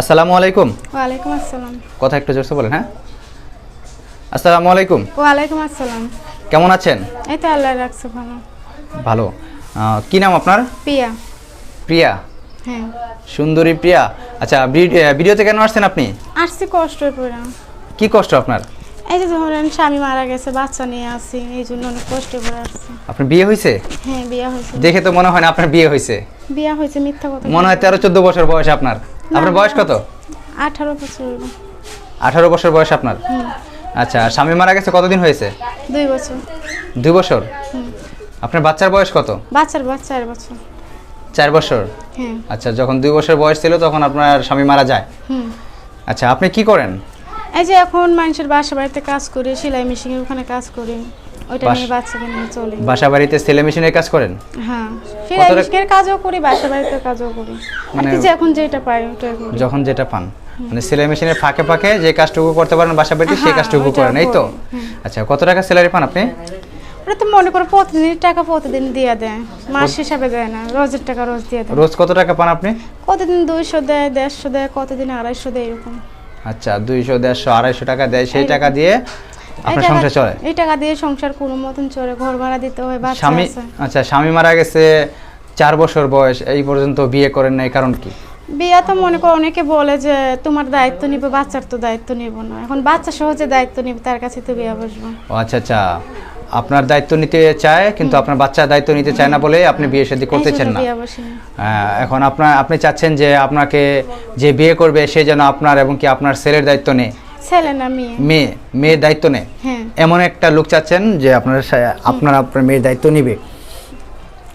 আসসালামু আলাইকুম। ওয়ালাইকুম আসসালাম। কথা একটু জোরসে বলেন হ্যাঁ? আসসালামু আলাইকুম। ওয়ালাইকুম আসসালাম। কেমন আছেন? এই তো আল্লাহ রাখছে ভালো। ভালো। কি নাম আপনার? পিয়া প্রিয়া। হ্যাঁ। সুন্দরী প্রিয়া। আচ্ছা ভিড- ভিডিওতে কেন আসছেন আপনি? আসছি কষ্ট পড়ে। কি কষ্ট আপনার? এই যে ধরেন স্বামী মারা গেছে বাচ্চা নিয়ে আসি এই জন্য অনেক কষ্ট পড়ে আসছি। আপনার বিয়ে হয়েছে হ্যাঁ বিয়া হয়েছে। দেখে তো মনে হয় না আপনার বিয়ে হয়েছে বিয়া হয়েছে মিথ্যা কথা। মনে হয় তেরো চোদ্দ বছর বয়স আপনার। আপনার বয়স কত? আঠারো বছর। আঠারো বছর বয়স আপনার? আচ্ছা স্বামী মারা গেছে কতদিন হয়েছে? দুই বছর। দুই বছর? আপনার বাচ্চার বয়স কত? বাচ্চার বাচ্চা চার বছর। চার বছর? হ্যাঁ। আচ্ছা যখন দুই বছর বয়স ছিল তখন আপনার স্বামী মারা যায়? হুম। আচ্ছা আপনি কি করেন? এই যে এখন মানুষের বাসা বাড়িতে কাজ করি সেলাই মেশিনের ওখানে কাজ করি। ওইটা নিয়ে বাচ্চাকে নিয়ে চলি বাসা বাড়িতে সেলে মেশিনের কাজ করেন? হ্যাঁ সেলাই কাজও করি বাসা বাড়িতে কাজও করি। মানে- মানে যেটা পাই ওটাই করি। যখন যেটা পান। মানে সেলাই মেশিনের ফাঁকে ফাঁকে যে কাজটুকু করতে পারেন বাসা বাড়িতে সেই হ্যাঁ, কাজটুকু করেন এই তো? আচ্ছা কত টাকা স্যালারি পান আপনি? ওটা তো মনে করো প্রতিদিন টাকা প্রতিদিন দিয়ে দেয়। মাস হিসাবে দেয় না রোজের টাকা রোজ দিয়ে দেয়। রোজ কত টাকা পান আপনি? কতদিন দুইশো দেয় দেড়শো দেয় কতদিন আড়াইশো দেয় এরকম। আচ্ছা দুইশো দেড়শো আড়াইশো টাকা দেয় সেই টাকা দিয়ে আপনার সংসার চলে? এই টাকা দিয়ে সংসার কোনো মতন চলে ঘর ভাড়া দিতে হয় বাচ্চা স্বামী আচ্ছা স্বামী মারা গেছে চার বছর বয়স এই পর্যন্ত বিয়ে করেন নাই কারণ কি? বিয়া তো মনে করো অনেকে বলে যে তোমার দায়িত্ব নিবে বাচ্চার তো দায়িত্ব নিব না। এখন বাচ্চা সহজে দায়িত্ব নিবে তার কাছে তো বিয়া বসবো। ও আচ্ছা আচ্ছা। আপনার দায়িত্ব নিতে চায় কিন্তু আপনার বাচ্চার দায়িত্ব নিতে চায় না বলে আপনি বিয়ে শাদী করতেছেন না। আহ, এখন আপনার আপনি চাচ্ছেন যে আপনাকে যে বিয়ে করবে সে যেন আপনার এবং কি আপনার ছেলের দায়িত্ব নেয়। ছেলে না মেয়ে? মেয়ে মেয়ের দায়িত্ব নেয়। হ্যাঁ। এমন একটা লোক চাচ্ছেন যে আপনার আপনার আপনার মেয়ের দায়িত্ব নিবে।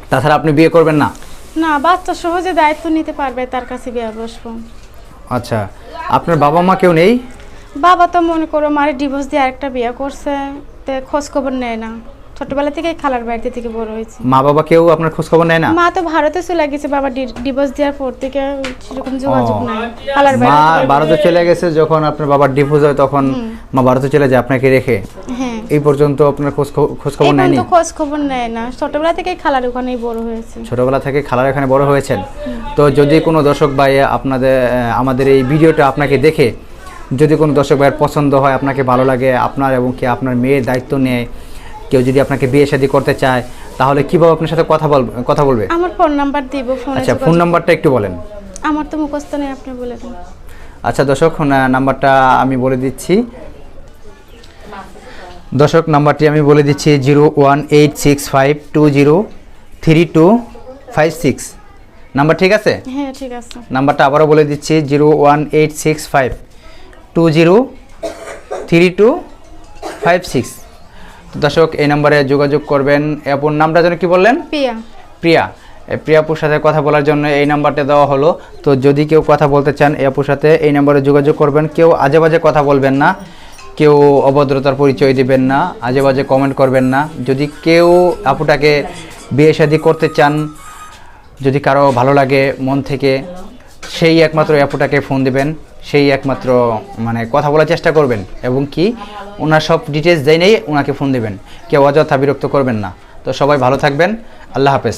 তাছাড়া আপনি বিয়ে করবেন না? না বাচ্চা সহজে দায়িত্ব নিতে পারবে তার কাছে বিয়ে বসবো। আচ্ছা আপনার বাবা মা কেউ নেই? বাবা তো মনে করো মারে ডিভোর্স দিয়ে আরেকটা বিয়ে করছে তে খোঁজ খবর নেয় না। ছোটবেলা থেকে খালার বাড়িতে থেকে বড় হয়েছে। মা বাবা কেউ আপনার খোঁজ খবর নেয় না? মা তো ভারতে চলে গেছে বাবা ডিভোর্স দেওয়ার পর থেকে সেরকম যোগাযোগ নাই। খালার মা বাড়িতে থেকে ভারতে চলে গেছে যখন আপনার বাবার ডিভোর্স হয় তখন মা ভারতে চলে যায় আপনাকে রেখে? হ্যাঁ। এই পর্যন্ত আপনার খোঁজ খোঁজ খবর এই নেয়নি? তো খোঁজ খবর নেয় না। ছোটবেলা থেকে খালার ওখানেই বড় হয়েছে। ছোটবেলা থেকে খালার ওখানে বড় হয়েছেন। তো যদি কোনো দর্শক ভাই আপনাদের আমাদের এই ভিডিওটা আপনাকে দেখে যদি কোনো দর্শক ভাইয়ের পছন্দ হয় আপনাকে ভালো লাগে আপনার এবং কি আপনার মেয়ের দায়িত্ব নেয় কেউ যদি আপনাকে বিয়ে শাদী করতে চায় তাহলে কীভাবে আপনার সাথে কথা বলবে কথা বলবে? আমার ফোন নাম্বার দিব ফোনে আচ্ছা ফোন নাম্বারটা একটু বলেন। আমার তো মুখস্থ নেই আপনি বলে দিন। আচ্ছা দর্শক নাম্বারটা আমি বলে দিচ্ছি। দর্শক নাম্বারটি আমি বলে দিচ্ছি zero one eight six five two zero three two five six. Number ঠিক আছে? হ্যাঁ ঠিক আছে। নাম্বারটা আবারও বলে দিচ্ছি zero one eight six five two zero three two five six. দর্শক এই নাম্বারে যোগাযোগ করবেন। অ্যাপুর নামটা যেন কি বললেন? প্রিয়া। প্রিয়া। প্রিয়াপুর সাথে কথা বলার জন্য এই নাম্বারটা দেওয়া হলো। তো যদি কেউ কথা বলতে চান এই আপুর সাথে এই নাম্বারে যোগাযোগ করবেন। কেউ আজে বাজে কথা বলবেন না কেউ অভদ্রতার পরিচয় দিবেন না আজে বাজে কমেন্ট করবেন না। যদি কেউ আপুটাকে বিয়ে শাদী করতে চান যদি কারও ভালো লাগে মন থেকে সেই একমাত্র অ্যাপুটাকে ফোন দিবেন। সেই একমাত্র মানে কথা বলার চেষ্টা করবেন। এবং কি, ওনার সব ডিটেলস দেয় নেই ওনাকে ফোন দেবেন। কেউ অযথা বিরক্ত করবেন না। তো সবাই ভালো থাকবেন। আল্লাহ হাফেজ।